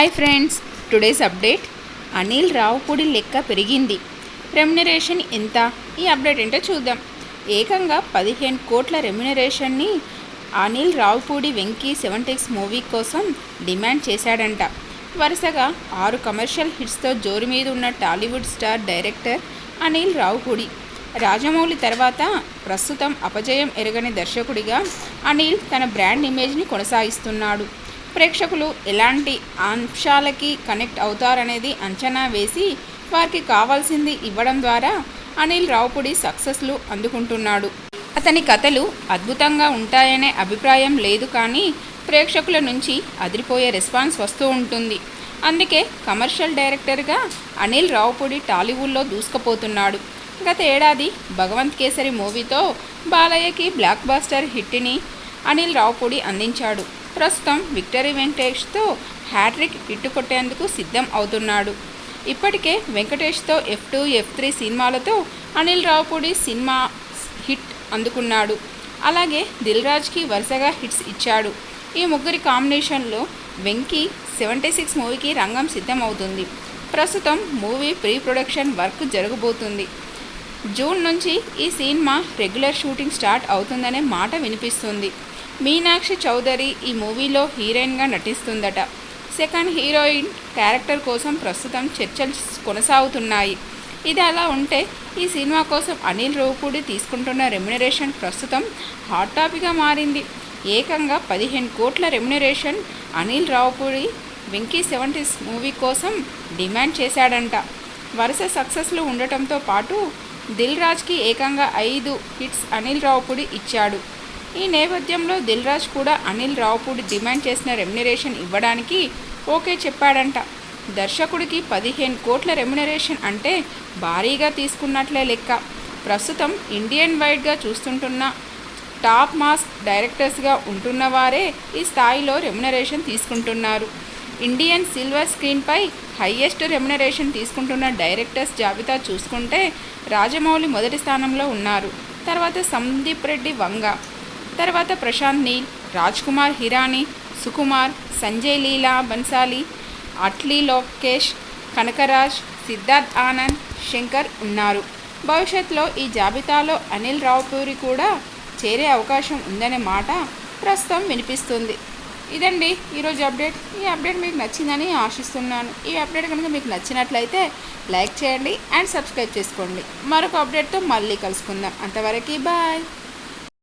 Hi friends today's update Anil Ravipudi లెక్క పెరిగింది remuneration ఎంత ఈ అప్డేట్ ఏంటో చూద్దాం ఏకంగా పదిహేను కోట్ల రెమ్యునరేషన్ని అనిల్ రావుపూడి వెంకీ సెవెంటెక్స్ మూవీ కోసం డిమాండ్ చేశాడంట వరుసగా ఆరు కమర్షియల్ హిట్స్తో జోరు మీద ఉన్న Tollywood star director Anil Ravipudi Rajamouli తర్వాత ప్రస్తుతం అపజయం ఎరగని దర్శకుడిగా అనిల్ తన బ్రాండ్ ఇమేజ్ని కొనసాగిస్తున్నాడు ప్రేక్షకులు ఎలాంటి అంశాలకి కనెక్ట్ అవుతారనేది అంచనా వేసి వారికి కావాల్సింది ఇవ్వడం ద్వారా అనిల్ రావుపూడి సక్సెస్లు అందుకుంటున్నాడు. అతని కథలు అద్భుతంగా ఉంటాయనే అభిప్రాయం లేదు కానీ ప్రేక్షకుల నుంచి అదిరిపోయే రెస్పాన్స్ వస్తూ ఉంటుంది. అందుకే కమర్షియల్ డైరెక్టర్గా అనిల్ రావుపూడి టాలీవుడ్లో దూసుకుపోతున్నాడు. గత ఏడాది భగవంత్ కేసరి మూవీతో బాలయ్యకి బ్లాక్ బాస్టర్ హిట్ని అనిల్ రావుపూడి అందించాడు. ప్రస్తుతం విక్టరీ వెంకటేష్తో హ్యాట్రిక్ ఇట్టు కొట్టేందుకు సిద్ధం అవుతున్నాడు. ఇప్పటికే వెంకటేష్తో ఎఫ్ టూ ఎఫ్ త్రీ సినిమాలతో అనిల్ రావుపూడి సినిమా హిట్ అందుకున్నాడు. అలాగే దిల్ రాజ్కి వరుసగా హిట్స్ ఇచ్చాడు. ఈ ముగ్గురి కాంబినేషన్లో వెంకీ సెవెంటీ సిక్స్ మూవీకి రంగం సిద్ధం అవుతుంది ప్రస్తుతం మూవీ ప్రీ ప్రొడక్షన్ వర్క్ జరగబోతుంది. జూన్ నుంచి ఈ సినిమా రెగ్యులర్ షూటింగ్ స్టార్ట్ అవుతుందనే మాట వినిపిస్తుంది. మీనాక్షి చౌదరి ఈ మూవీలో హీరోయిన్గా నటిస్తుందట. సెకండ్ హీరోయిన్ క్యారెక్టర్ కోసం ప్రస్తుతం చర్చలు కొనసాగుతున్నాయి. ఇది అలా ఉంటే ఈ సినిమా కోసం అనిల్ రూపుడి తీసుకుంటున్న రెమ్యునరేషన్ ప్రస్తుతం హాట్ టాపిక్గా మారింది. ఏకంగా పదిహేను కోట్ల remuneration Anil Ravipudi Venky seventies movie కోసం డిమాండ్ చేశాడంట. వరుస సక్సెస్లు ఉండటంతో పాటు దిల్ రాజ్కి ఏకంగా ఐదు హిట్స్ అనిల్ రావుపూడి ఇచ్చాడు. ఈ నేపథ్యంలో దిల్ రాజ్ కూడా అనిల్ రావుపూడి డిమాండ్ చేసిన రెమ్యునరేషన్ ఇవ్వడానికి ఓకే చెప్పాడంట. దర్శకుడికి పదిహేను కోట్ల రెమ్యునరేషన్ అంటే భారీగా తీసుకున్నట్లే లెక్క. ప్రస్తుతం ఇండియన్ వైడ్గా చూస్తుంటున్న టాప్ మాస్ డైరెక్టర్స్గా ఉంటున్న వారే ఈ స్థాయిలో రెమ్యునరేషన్ తీసుకుంటున్నారు. ఇండియన్ సిల్వర్ స్క్రీన్పై హయ్యెస్ట్ రెమ్యునరేషన్ తీసుకుంటున్న డైరెక్టర్స్ జాబితా చూసుకుంటే రాజమౌళి మొదటి స్థానంలో ఉన్నారు. తర్వాత సందీప్ రెడ్డి వంగ. తర్వాత ప్రశాంత్ నీల్ రాజ్ కుమార్ హిరానీ సుకుమార్ సంజయ్ లీలా బన్సాలి అట్లీ లోకేష్ కనకరాజ్ సిద్ధార్థ్ ఆనంద్ శంకర్ ఉన్నారు. భవిష్యత్తులో ఈ జాబితాలో అనిల్ రావుపూరి కూడా చేరే అవకాశం ఉందనే మాట ప్రస్తుతం వినిపిస్తుంది. ఇదండి ఈరోజు అప్డేట్. ఈ అప్డేట్ మీకు నచ్చిందని ఆశిస్తున్నాను. ఈ అప్డేట్ కనుక మీకు నచ్చినట్లయితే లైక్ చేయండి అండ్ సబ్స్క్రైబ్ చేసుకోండి. మరొక అప్డేట్తో మళ్ళీ కలుసుకుందాం. అంతవరకు బాయ్.